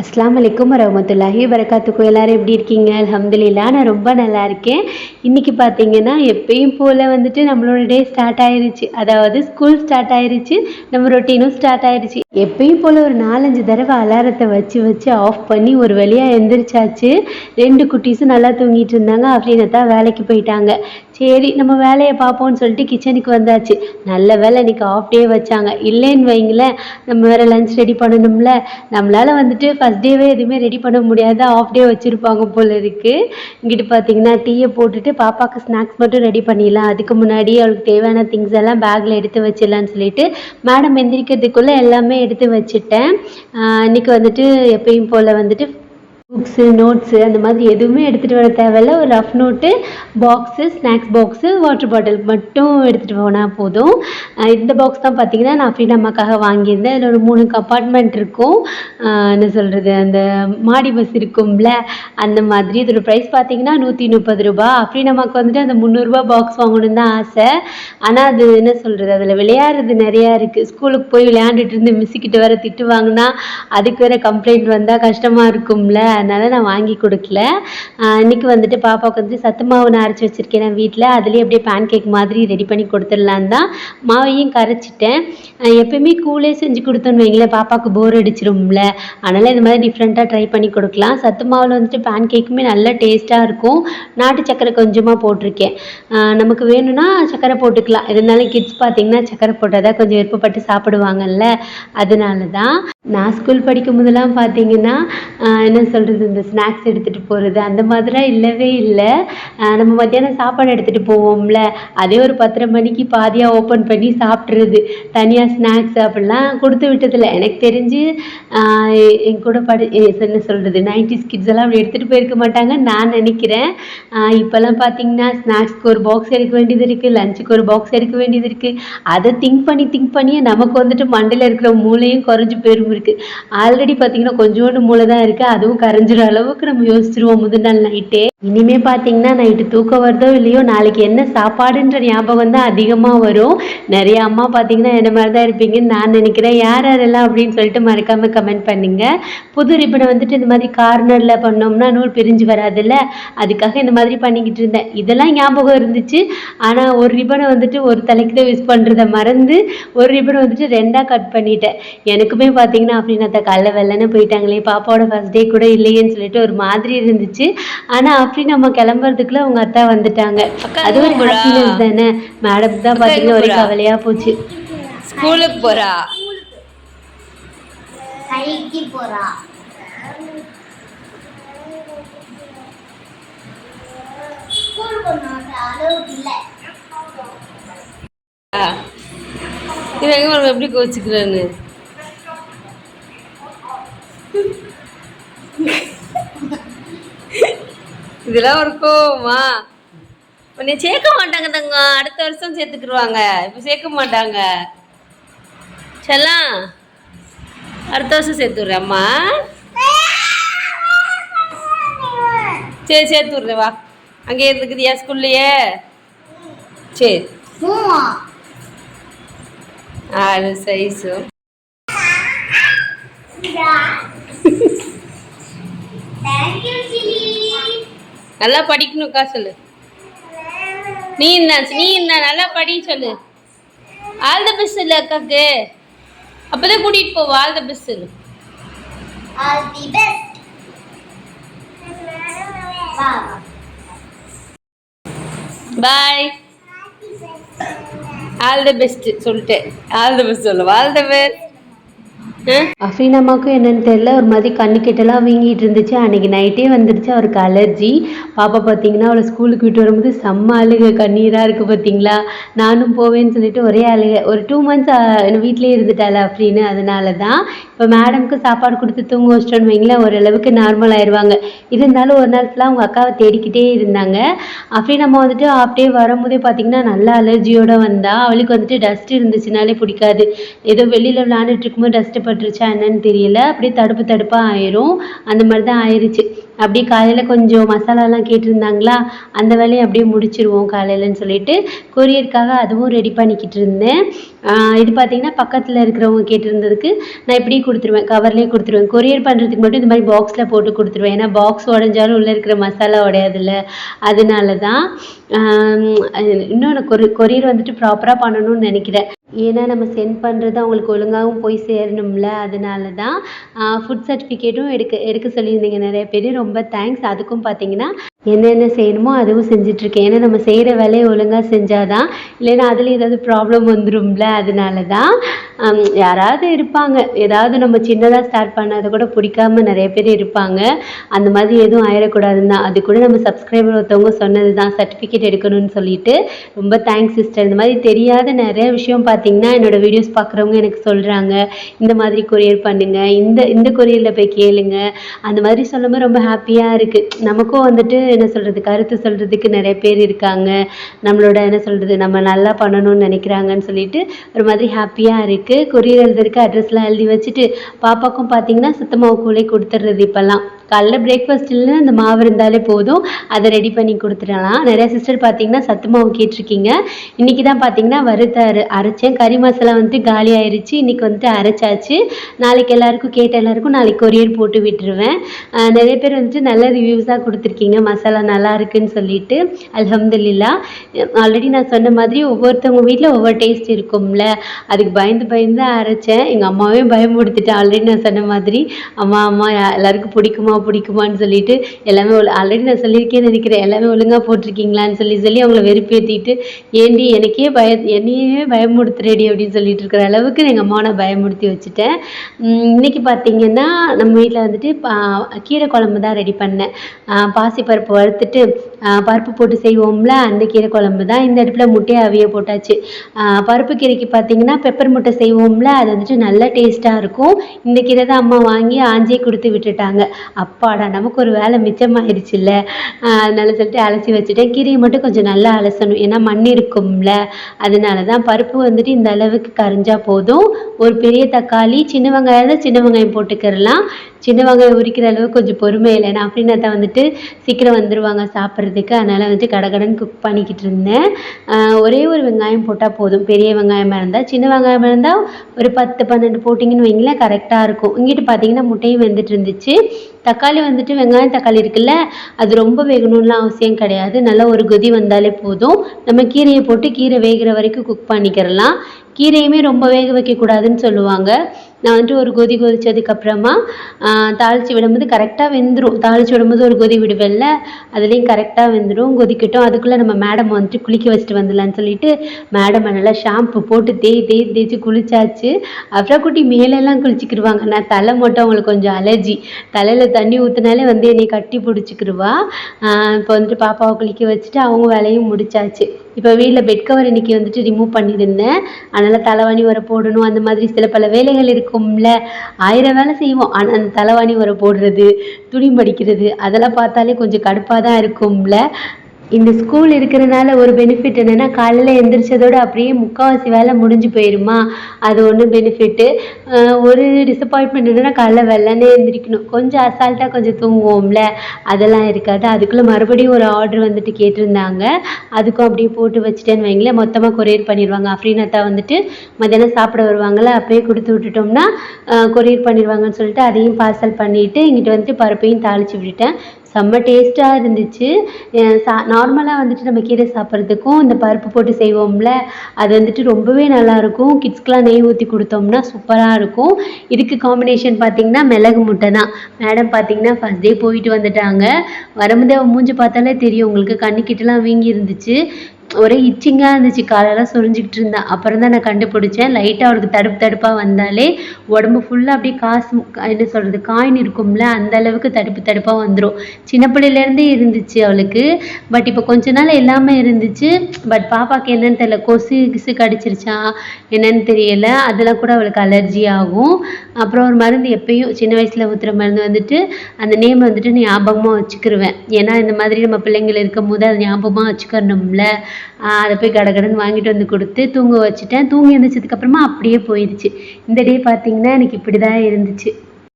அஸ்லாம் வலைக்கம் வரமத்துல்லாஹி வரகாத்துக்கும் எல்லாரும் எப்படி இருக்கீங்க? அலமதுல்லா நான் ரொம்ப நல்லா இருக்கேன். இன்றைக்கி பார்த்தீங்கன்னா எப்பயும் போல் வந்துட்டு நம்மளோட டே ஸ்டார்ட் ஆயிருச்சு. அதாவது ஸ்கூல் ஸ்டார்ட் ஆயிருச்சு. நம்ம ரொட்டீனும் ஸ்டார்ட் ஆயிருச்சு. எப்பயும் போல் ஒரு நாலஞ்சு தடவை அலாரத்தை வச்சு வச்சு ஆஃப் பண்ணி ஒரு வழியாக எந்திரிச்சாச்சு. ரெண்டு குட்டீஸும் நல்லா தூங்கிட்டு இருந்தாங்க. அப்படின்னு தான் வேலைக்கு போயிட்டாங்க. சரி நம்ம வேலையை பார்ப்போம்னு சொல்லிட்டு கிச்சனுக்கு வந்தாச்சு. நல்ல வேலை இன்னைக்கு ஆஃப் டே வச்சாங்க. இல்லைன்னு வைங்களேன் நம்ம வேறு லஞ்ச் ரெடி பண்ணணும்ல. நம்மளால் வந்துட்டு ஃபஸ்ட் டேவே எதுவுமே ரெடி பண்ண முடியாது. ஆஃப் டே வச்சுருப்பாங்க போல் இருக்குது இங்கிட்டு பார்த்தீங்கன்னா டீயை போட்டுட்டு பாப்பாவுக்கு ஸ்நாக்ஸ் மட்டும் ரெடி பண்ணிடலாம். அதுக்கு முன்னாடி அவளுக்கு தேவையான திங்ஸ் எல்லாம் பேக்கில் எடுத்து வச்சிடலான்னு சொல்லிட்டு மேடம் எந்திரிக்கிறதுக்குள்ளே எல்லாமே எடுத்து வச்சுட்டேன். இன்றைக்கி வந்துட்டு எப்பயும் போல் வந்துட்டு புக்ஸு நோட்ஸு அந்த மாதிரி எதுவுமே எடுத்துகிட்டு வர தேவையில்ல. ஒரு rough note box snacks box water bottle மட்டும் எடுத்துகிட்டு போனால் போதும். இந்த பாக்ஸ் தான் பார்த்தீங்கன்னா நான் ஃப்ரீ அம்மாக்காக வாங்கியிருந்தேன். அதில் ஒரு மூணு கம்பார்ட்மெண்ட் இருக்கும். என்ன சொல்கிறது அந்த மாடி பஸ் இருக்கும்ல அந்த மாதிரி. இதோட ப்ரைஸ் பார்த்தீங்கன்னா நூற்றி முப்பது ரூபா. அப்படின்னு நமக்கு வந்துட்டு அந்த முந்நூறுரூபா பாக்ஸ் வாங்கணும்னு தான் ஆசை. ஆனால் அது என்ன சொல்கிறது அதில் விளையாடுறது நிறையா இருக்குது ஸ்கூலுக்கு போய் விளையாண்டுட்டு இருந்து மிஸ்ஸுக்கிட்ட வேறு திட்டு வாங்கினா அதுக்கு வேறு கம்ப்ளைண்ட் வந்தால் கஷ்டமாக இருக்கும்ல. அதனால நான் வாங்கி கொடுக்கல. இன்னைக்கு வந்துட்டு பாப்பாவுக்கு வந்து சத்து மாவு நான் அரைச்சி வச்சிருக்கேன் நான் வீட்டில் அதுலேயே அப்படியே பேன் கேக் மாதிரி ரெடி பண்ணி கொடுத்துடலான் தான். மாவையும் கரைச்சிட்டேன். எப்பயுமே கூலே செஞ்சு கொடுத்தோன்னு வைங்களேன் பாப்பாவுக்கு போர் அடிச்சிரும்ல. அதனால் இந்த மாதிரி டிஃப்ரெண்ட்டாக ட்ரை பண்ணி கொடுக்கலாம். சத்து மாவில் வந்துட்டு பேன் கேக்குமே நல்ல டேஸ்ட்டாக இருக்கும். நாட்டு சக்கரை கொஞ்சமாக போட்டிருக்கேன். நமக்கு வேணும்னா சக்கரை போட்டுக்கலாம். இருந்தாலும் கிட்ஸ் பார்த்தீங்கன்னா சக்கரை போட்டால் தான் கொஞ்சம் விருப்பப்பட்டு சாப்பிடுவாங்கல்ல. அதனால தான் நான் ஸ்கூல் படிக்கும் போதெல்லாம் பார்த்தீங்கன்னா என்ன சொல்கிறது இந்த ஸ்நாக்ஸ் எடுத்துகிட்டு போகிறது அந்த மாதிரிலாம் இல்லவே இல்லை. நம்ம மத்தியானம் சாப்பாடு எடுத்துகிட்டு போவோம்ல. அதே ஒரு பத்தரை மணிக்கு பாதியாக ஓப்பன் பண்ணி சாப்பிட்றது. தனியாக ஸ்நாக்ஸ் அப்படிலாம் கொடுத்து விட்டதில்ல. எனக்கு தெரிஞ்சு என் கூட படி என்ன சொல்கிறது நைன்டிஸ் கிட்ஸ் எல்லாம் அப்படி எடுத்துகிட்டு போயிருக்க மாட்டாங்க நான் நினைக்கிறேன். இப்போல்லாம் பார்த்தீங்கன்னா ஸ்நாக்ஸ்க்கு ஒரு பாக்ஸ் எடுக்க வேண்டியது இருக்குது லஞ்சுக்கு ஒரு பாக்ஸ் எடுக்க வேண்டியது இருக்குது அதை திங்க் பண்ணி திங்க் பண்ணியே நமக்கு வந்துட்டு மண்டையில் இருக்கிற மூளையும் குறைஞ்சி போயிரும் இருக்குது ஆல்ரெடி பார்த்தீங்கன்னா கொஞ்சோண்டு மூளை தான் இருக்குது அதுவும் கரைஞ்சிற அளவுக்கு நம்ம யோசிச்சிருவோம். முதல் நாள் நைட்டே இனிமே பார்த்தீங்கன்னா நைட்டு தூக்கம் வருதோ இல்லையோ நாளைக்கு என்ன சாப்பாடுன்ற ஞாபகம் தான் அதிகமாக வரும். நிறைய அம்மா பார்த்தீங்கன்னா என்ன மாதிரி தான் இருப்பீங்கன்னு நான் நினைக்கிறேன். யார் யாரெல்லாம் அப்படின்னு சொல்லிட்டு மறக்காமல் கமெண்ட் பண்ணுங்க. புது ரிப்பனை வந்துட்டு இந்த மாதிரி கார்னரில் பண்ணோம்னா நூல் பிரிஞ்சு வராதுல்ல? அதுக்காக இந்த மாதிரி பண்ணிக்கிட்டு இருந்தேன். இதெல்லாம் ஞாபகம் இருந்துச்சு. ஆனால் ஒரு ரிப்பனை வந்துட்டு ஒரு தலைக்கு தான் யூஸ் பண்ணுறத மறந்து ஒரு ரிப்பனை வந்துட்டு ரெண்டாக கட் பண்ணிட்டேன். எனக்குமே பார்த்தீங்கன்னா அப்படின்னா காலைல வெள்ளன்னு போயிட்டாங்களே. பாப்பாவோட ஃபர்ஸ்ட் டே கூட இல்லை இல்லையேன்னு சொல்லிட்டு ஒரு மாதிரி இருந்துச்சு. ஆனால் அப்படி நம்ம கிளம்புறதுக்குள்ள அவங்க அத்தா வந்துட்டாங்க. அது ஒரு? ஹாப்பினஸ் தானே? மேடம் தான் பார்த்தீங்கன்னா ஒரே? கவலையாக போச்சு. ஸ்கூலுக்கு போறா? கடைக்கு எங்க நம்ம எப்படி கோச்சுக்கிறான்னு? இதெல்லாம் ஒரு கோவமா? உன்னை சேர்க்க மாட்டாங்க தங்கம் அடுத்த வருஷம் சேர்த்துக்கிடுவாங்க இப்போ சேர்க்க மாட்டாங்க. செல்லாம் அடுத்த வருஷம் சேர்த்து அம்மா. சரி சேர்த்து விட்றேன் வா. அங்கே இருந்துக்குதியா ஸ்கூல்லையே. சரி. ஆறு சைஸு நல்லா படிக்கணும்க்கா சொல்லு. நீ என்ன நீ என்ன நல்லா படி சொல்லு. ஆல் த பெஸ்ட் இல்லை அக்காக்கு. அப்போதான் கூட்டிகிட்டு போவோம் ஆல் த பெஸ்ட் சொல்லு. ஆல் தி பெஸ்ட் வா பாய் ஆல் த பெஸ்ட் சொல்லிட்டேன். ஆல் த பெஸ்ட் சொல்லு ஆல் த பெஸ்ட் அஃபீன் அம்மாவுக்கும் என்னன்னு தெரியல. ஒரு மாதிரி கண்ணு கிட்டலாம் வீங்கிட்டு இருந்துச்சு அன்னைக்கு நைட்டே வந்துருச்சு அவருக்கு அலர்ஜி பாப்பா பார்த்தீங்கன்னா அவளை ஸ்கூலுக்கு விட்டு வரும்போது செம்ம அழுக. கண்ணீராக இருக்குது பார்த்தீங்களா நானும் போவேன்னு சொல்லிட்டு ஒரே அழுக. ஒரு டூ மந்த்ஸ் என்ன வீட்டிலே இருந்துட்டாள் அப்படின்னு அதனால தான் இப்போ மேடம்க்கு சாப்பாடு கொடுத்து தூங்க வச்சிட்டோன்னு வைங்களேன் ஓரளவுக்கு நார்மல் ஆயிடுவாங்க இருந்தாலும் ஒரு நாள் ஃபுல்லாக அவங்க அக்காவை தேடிக்கிட்டே இருந்தாங்க. அப்படியே நம்ம வந்துட்டு அப்படியே வரும்போதே பார்த்தீங்கன்னா நல்லா அலர்ஜியோட வந்தா அவளுக்கு வந்துட்டு டஸ்ட் இருந்துச்சுனாலே பிடிக்காது. ஏதோ வெளியில் விளாண்டுட்டு இருக்கும்போது டஸ்ட்டு பட்டுருச்சா என்னன்னு தெரியல. அப்படியே தடுப்பு தடுப்பாக ஆயிரும். அந்த மாதிரி தான் ஆயிடுச்சு அப்படியே காலையில் கொஞ்சம் மசாலாலாம் கேட்டிருந்தாங்களா? அந்த வேலையை அப்படியே முடிச்சிருவோம் காலையிலன்னு சொல்லிட்டு கொரியருக்காக அதுவும் ரெடி பண்ணிக்கிட்டு இருந்தேன். இது பார்த்தீங்கன்னா பக்கத்தில் இருக்கிறவங்க கேட்டிருந்ததுக்கு நான் இப்படியே கொடுத்துருவேன் கவர்லேயே கொடுத்துருவேன். கொரியர் பண்ணுறதுக்கு மட்டும் இந்த மாதிரி பாக்ஸில் போட்டு கொடுத்துருவேன். ஏன்னா பாக்ஸ் உடஞ்சாலும் உள்ளே இருக்கிற மசாலா உடையாதுல்ல. அதனால தான் இன்னொன்று கொரி கொரியர் வந்துட்டு ப்ராப்பராக பண்ணணும்னு நினைக்கிறேன். ஏன்னா நம்ம சென்ட் பண்ணுறது அவங்களுக்கு ஒழுங்காகவும் போய் சேரணும்ல அதனால தான் ஃபுட் சர்டிஃபிகேட்டும் எடுக்க எடுக்க சொல்லியிருந்தீங்க. நிறைய பேர் ரொம்ப தேங்க்ஸ் அதுக்கும் பார்த்தீங்கன்னா என்னென்ன செய்யணுமோ அதுவும் செஞ்சிட்ருக்கேன். ஏன்னா நம்ம செய்கிற வேலையை ஒழுங்காக செஞ்சால் தான் இல்லைன்னா அதில் ஏதாவது ப்ராப்ளம் வந்துரும்ல அதனால தான் யாராவது இருப்பாங்க. ஏதாவது நம்ம சின்னதாக ஸ்டார்ட் பண்ணாத கூட பிடிக்காம நிறைய பேர் இருப்பாங்க. அந்த மாதிரி எதுவும் ஆயிடக்கூடாதுன்னு தான். அது கூட நம்ம சப்ஸ்கிரைபர் ஒருத்தவங்க சொன்னது தான் சர்டிஃபிகேட் எடுக்கணும்னு சொல்லிட்டு ரொம்ப தேங்க்ஸ் சிஸ்டர் இந்த மாதிரி தெரியாத நிறைய விஷயம் பார்த்தீங்கன்னா என்னோட வீடியோஸ் பார்க்குறவங்க எனக்கு சொல்கிறாங்க இந்த மாதிரி கொரியர் பண்ணுங்க. இந்த இந்த கொரியரில் போய் கேளுங்க. அந்த மாதிரி சொல்லும்போது ரொம்ப ஹாப்பியாக இருக்குது நமக்கும் வந்துட்டு என்ன சொல்கிறது கருத்து சொல்கிறதுக்கு நிறைய பேர் இருக்காங்க. நம்மளோட என்ன சொல்கிறது நம்ம நல்லா பண்ணணும்னு நினைக்கிறாங்கன்னு சொல்லிட்டு ஒரு மாதிரி ஹாப்பியாக இருக்குது கொரியர் எழுதுறதுக்கு அட்ரஸ்லாம் எழுதி வச்சுட்டு பாப்பாக்கும் பார்த்தீங்கன்னா சுத்தமாக கூலே கொடுத்துட்றது இப்போல்லாம். காலைல பிரேக்ஃபாஸ்ட் இல்லைன்னா அந்த மாவு இருந்தாலே போதும். அதை ரெடி பண்ணி கொடுத்துடலாம். நிறையா சிஸ்டர் பார்த்தீங்கன்னா சத்து மாவு கேட்டிருக்கீங்க. இன்றைக்கி தான் பார்த்தீங்கன்னா வறுத்த அரை அரைச்சேன். கறி மசாலா வந்துட்டு காலி ஆயிடுச்சு இன்றைக்கி வந்துட்டு அரைச்சாச்சு. நாளைக்கு எல்லாருக்கும் கேட்ட எல்லாருக்கும் நாளைக்கு கொரியர் போட்டு விட்டுருவேன். நிறைய பேர் வந்துட்டு நல்ல ரிவ்யூஸாக கொடுத்துருக்கீங்க. மசாலா நல்லா இருக்குன்னு சொல்லிட்டு. அல்ஹம்துலில்லா. ஆல்ரெடி நான் சொன்ன மாதிரி ஒவ்வொருத்தவங்க வீட்டில் ஒவ்வொரு டேஸ்ட் இருக்கும்ல. அதுக்கு பயந்து பயந்து அரைச்சேன். எங்கள் அம்மாவே பயமுடுத்திட்டேன் ஆல்ரெடி நான் சொன்ன மாதிரி. அம்மா அம்மா எல்லாருக்கும் பிடிக்குமா பிடிக்குமான்னு சொல்லிட்டு எல்லாமே ஆல்ரெடி நான் சொல்லியிருக்கேன்னு நினைக்கிறேன். எல்லாமே ஒழுங்காக போட்டிருக்கீங்களான்னு சொல்லி சொல்லி அவங்கள வெறுப்பேற்றிட்டு ஏண்டி எனக்கே பய என்னையே பயமுடுத்துறேடி அப்படின்னு சொல்லிட்டு இருக்கிற அளவுக்கு எங்கள் அம்மாவை நான் பயமுடுத்தி வச்சுட்டேன். இன்றைக்கி இன்னைக்கு பார்த்தீங்கன்னா நம்ம வீட்டில் வந்துட்டு பா- கீரை குழம்பு தான் ரெடி பண்ணேன். பாசிப்பருப்பு வறுத்துட்டு பருப்பு போட்டு செய்வோம்ல அந்த கீரை குழம்பு தான். இந்த அடுப்பில் முட்டையை அவிய போட்டாச்சு. பருப்பு கீரைக்கு பார்த்தீங்கன்னா பெப்பர் முட்டை செய்வோம்ல அது வந்துட்டு நல்லா டேஸ்ட்டாக இருக்கும். இந்த கீரை தான் அம்மா வாங்கி ஆஞ்சே கொடுத்து விட்டுட்டாங்க. அப்பாடா நமக்கு ஒரு வேலை மிச்சமாயிருச்சுல்ல. ஆஹ் அதனால சொல்லிட்டு அலசி வச்சுட்டேன். கீரையை மட்டும் கொஞ்சம் நல்லா அலசணும். ஏன்னா மண் இருக்கும்ல. அதனால தான் பருப்பு வந்துட்டு இந்த அளவுக்கு கரைஞ்சா போதும். ஒரு பெரிய தக்காளி சின்ன வெங்காயம் தான் சின்ன வெங்காயம் போட்டுக்கிறலாம். சின்ன வெங்காயம் உரிக்கிற அளவுக்கு கொஞ்சம் பொறுமை இல்லை நான் அப்படின்னா தான் வந்துட்டு சீக்கிரம் வந்துடுவாங்க சாப்பிட்றதுக்கு. அதனால் வந்துட்டு கடகடன் குக் பண்ணிக்கிட்டு இருந்தேன். ஒரே ஒரு வெங்காயம் போட்டால் போதும். பெரிய வெங்காயமாக இருந்தால் சின்ன வெங்காயமாக இருந்தால் ஒரு பத்து பன்னெண்டு போட்டிங்கன்னு வைங்களேன் கரெக்டாக இருக்கும். இங்கிட்டு பார்த்தீங்கன்னா முட்டையும் வெந்துட்டு இருந்துச்சு. தக்காளி வந்துட்டு வெங்காயம் தக்காளி இருக்குல்ல அது ரொம்ப வேகணும்லாம் அவசியம் கிடையாது. நல்லா ஒரு கொதி வந்தாலே போதும். நம்ம கீரையை போட்டு கீரை வேகிற வரைக்கும் குக் பண்ணிக்கிறலாம். கீரையுமே ரொம்ப வேக வைக்கக்கூடாதுன்னு சொல்லுவாங்க. நான் வந்துட்டு ஒரு கொதி கொதித்ததுக்கப்புறமா தாளித்து விடும்போது கரெக்டாக வெந்துடும் தாளித்து விடும்போது ஒரு கொதி விடுவேன்ல அதுலேயும் கரெக்டாக வெந்துடும் கொதிக்கட்டும். அதுக்குள்ளே நம்ம மேடம் வந்துட்டு குளிக்க வச்சுட்டு வந்துடலான்னு சொல்லிட்டு மேடம் நல்லா ஷாம்பு போட்டு தேய் தேய் தேய்ச்சி குளிச்சாச்சு. அப்புறம் குட்டி மேலெல்லாம் குளிச்சிக்கிடுவாங்க நான் தலை மட்டும் அவங்களுக்கு கொஞ்சம் அலர்ஜி தலையில் தண்ணி ஊற்றினாலே வந்து என்னை கட்டி பிடிச்சிக்கிடுவா இப்போ வந்துட்டு பாப்பாவை குளிக்க வச்சுட்டு அவங்க வேலையும் முடிச்சாச்சு. இப்போ வீட்டில் பெட் கவர் இன்னைக்கு வந்துட்டு ரிமூவ் பண்ணியிருந்தேன். அதனால் தலைவாணி வர போடணும். அந்த மாதிரி சில பல வேலைகள் இருக்கும்ல. ஆயிரம் வேலை செய்வோம். ஆனால் அந்த தலைவாணி வர போடுறது துணி மடிக்கிறது அதெல்லாம் பார்த்தாலே கொஞ்சம் கடுப்பாக தான் இருக்கும்ல. இந்த ஸ்கூல் இருக்கிறனால ஒரு பெனிஃபிட் என்னென்னா காலையில் எழுந்திரிச்சதோடு அப்படியே முக்கால்வாசி வேலை முடிஞ்சு போயிருமா? அது ஒன்று பெனிஃபிட்டு ஒரு டிசப்பாயின்மெண்ட் என்னென்னா காலைல வெள்ளனே எழுந்திரிக்கணும் கொஞ்சம் அசால்ட்டாக கொஞ்சம் தூங்குவோம்ல அதெல்லாம் இருக்காது. அதுக்குள்ளே மறுபடியும் ஒரு ஆர்டர் வந்துட்டு கேட்டிருந்தாங்க. அதுக்கும் அப்படியே போட்டு வச்சுட்டேன்னு வைங்களேன். மொத்தமாக கொரியர் பண்ணிடுவாங்க அஃப்ரீனத்தா வந்துட்டு மத்தியானம் சாப்பிட வருவாங்கள்ல அப்படியே கொடுத்து விட்டுட்டோம்னா கொரியர் பண்ணிடுவாங்கன்னு சொல்லிட்டு அதையும் பார்சல் பண்ணிவிட்டு இங்கிட்டு வந்துட்டு பருப்பையும் தாளித்து விட்டுட்டேன். செம்ம டேஸ்ட்டாக இருந்துச்சு. சா நார்மலாக வந்துட்டு நம்ம கீரை சாப்பிட்றதுக்கும் இந்த பருப்பு போட்டு செய்வோம்ல அது வந்துட்டு ரொம்பவே நல்லாயிருக்கும். கிட்ஸ்க்கெலாம் நெய் ஊற்றி கொடுத்தோம்னா சூப்பராக இருக்கும். இதுக்கு காம்பினேஷன் பார்த்தீங்கன்னா மிளகு முட்டை தான். மேடம் பார்த்தீங்கன்னா ஃபஸ்ட் டே போயிட்டு வந்துட்டாங்க. வரும்போதே அவன் மூஞ்சி பார்த்தாலே தெரியும். உங்களுக்கு கண்ணுக்கிட்டலாம் வீங்கி இருந்துச்சு ஒரே இச்சிங்காக இருந்துச்சு. காலெல்லாம் சுரிஞ்சிக்கிட்டு இருந்தேன். அப்புறம் தான் நான் கண்டுபிடிச்சேன். லைட்டாக அவளுக்கு தடுப்பு தடுப்பாக வந்தாலே உடம்பு ஃபுல்லாக அப்படியே காசு என்ன சொல்கிறது காயின் இருக்கும்ல அந்த அளவுக்கு தடுப்பு தடுப்பாக வந்துடும் சின்ன பிள்ளையிலேருந்தே இருந்துச்சு அவளுக்கு. பட் இப்போ கொஞ்ச நாள் எல்லாமே இருந்துச்சு. பட் பாப்பாவுக்கு என்னன்னு தெரியல. கொசு கிசு கடிச்சிருச்சா என்னன்னு தெரியல. அதெல்லாம் கூட அவளுக்கு அலர்ஜி ஆகும். அப்புறம் ஒரு மருந்து எப்பயும் சின்ன வயசில் ஊற்றுற மருந்து வந்துட்டு அந்த நேம் வந்துட்டு ஞாபகமாக வச்சுக்கிருவேன். ஏன்னா இந்த மாதிரி நம்ம பிள்ளைங்கள் இருக்கும் போது அதை ஞாபகமாக வச்சுக்கணும்ல. அதை போய் கடகடன்னு வாங்கிட்டு வந்து கொடுத்து தூங்க வச்சுட்டேன். தூங்கி எழுந்திரிச்சதுக்கப்புறமா அப்படியே போயிடுச்சு. இந்த டே பார்த்தீங்கன்னா எனக்கு இப்படி தான் இருந்துச்சு.